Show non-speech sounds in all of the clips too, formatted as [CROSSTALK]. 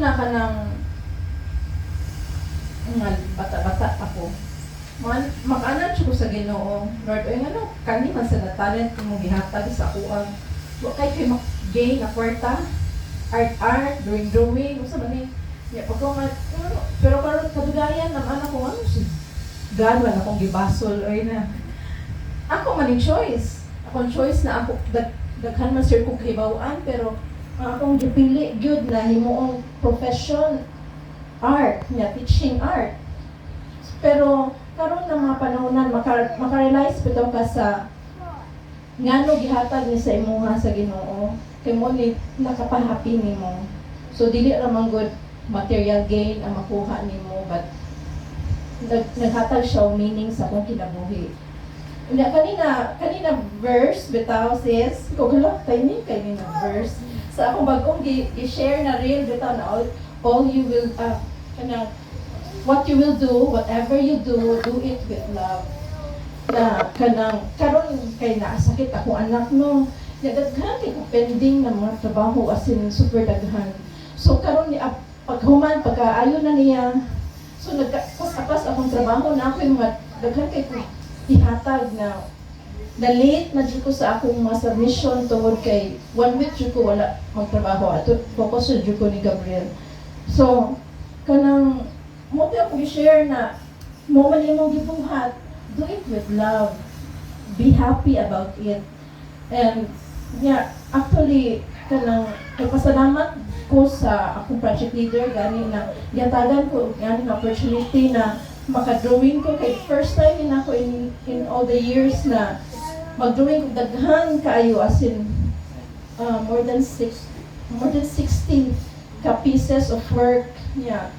una ka ng nga bata-bata ako. Man, makaanad siya ko sa Ginoo. Lord, ay ano, kani man sa talent ko mong gihatag sa kuang. Wa kay kay mak-gain na kwarta. Art art, drawing drawing, usa man ni. Ya pag ko ano, pero karon kadugayan naman ako ano si God man akong gibasol oy na. Ako man choice. Akong choice na ako dag, daghan man sir kong kahibawan pero ang akong gipili gyud na himuong profession art, nga teaching art. Pero karon na mga panahonan maka, maka-realize bitaw ka sa ngano gihatag ni sa imuha sa Ginoo kay mo ni nakapahappy nimo. So dili ra man good material gain ang makuha nimo but nag, naghatag siya meaning sa akong kinabuhi. Kanina kanina verse bitaw says ko gala kay ni kay ni verse sa akong bagong i-share na reel bitaw na all, all you will uh, kana what you will do whatever you do do it with love. Na kanang karon kay naasakit ako anak no? Nagdaghan kay pending na mga trabaho as in super daghan. So karon ni ap- paghuman pagkaayo na niya. So nagkapas-apas akong trabaho na ako yung mga daghan kay ihatag na na late na dyan ko sa akong mga submission tungod kay one week dyan ko wala magtrabaho. Ato focus dyan ko ni Gabriel. So kanang mo di ako i-share na mo man imong gibuhat do it with love. Be happy about it. And yeah actually kanang nagpasalamat ko sa akong project leader gani na yatagan ko gani nga opportunity na maka-drawing ko kay first time in ako in, in all the years na mag-drawing ko daghan kaayo as in uh, more than six more than 60 ka pieces of work yeah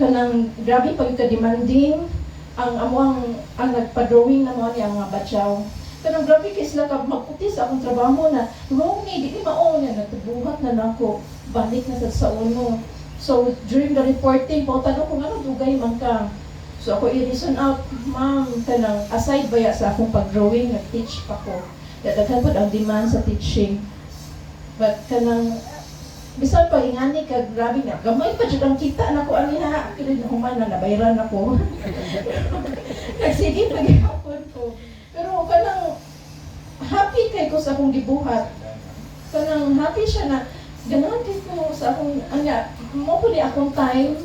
kanang grabe pag ka demanding ang among ang nagpa-drawing na mo niya mga batyaw. Pero grabe kay sila ka magputi sa akong trabaho na wrong ni di mao niya nagtubuhat na nako balik na sa sa uno. So during the reporting po tanong ko ano dugay man ka so ako i-reason out ma'am kanang aside baya sa akong pag-drawing nag-teach pa ko dadaghan po ang demand sa teaching. But kanang bisan pa ingani ka grabe na gamay pa jud ang kita nako ani ha kini na human na nabayran ako. [LAUGHS] Nagsige pa gyapon ko. Pero kanang happy kay ko sa akong gibuhat. Kanang happy siya na ganahan kay ko sa akong anya mo po ni akong time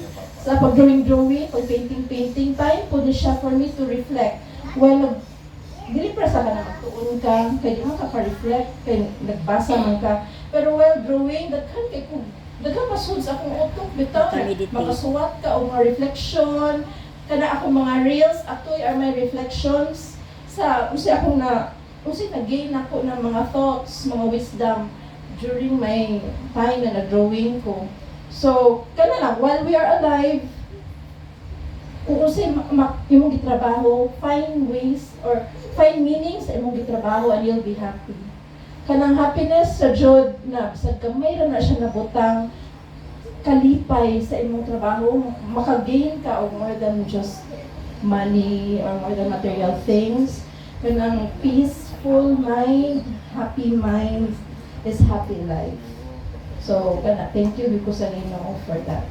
sa pag drawing drawing pag painting painting time po siya for me to reflect. When dili para sa na magtuon ka kay di man ka reflect kay nagbasa man ka. Pero while drawing daghan kay ko daghan masud sa akong utok bitaw makasuwat ka o mga reflection. Kana ako mga reels atoy are my reflections. Sa usi akong na usi na gain ako ng mga thoughts mga wisdom during my time na nag-drawing ko so kana lang while we are alive kung ma- imong gitrabaho find ways or find meaning sa imong gitrabaho and you'll be happy. Kanang happiness sa jud na sa gamay ra na siya nabutang kalipay sa imong trabaho makagain ka og more than just money or more than material things. Kanang peaceful mind happy mind is happy life so kana thank you because sa Ginoo for that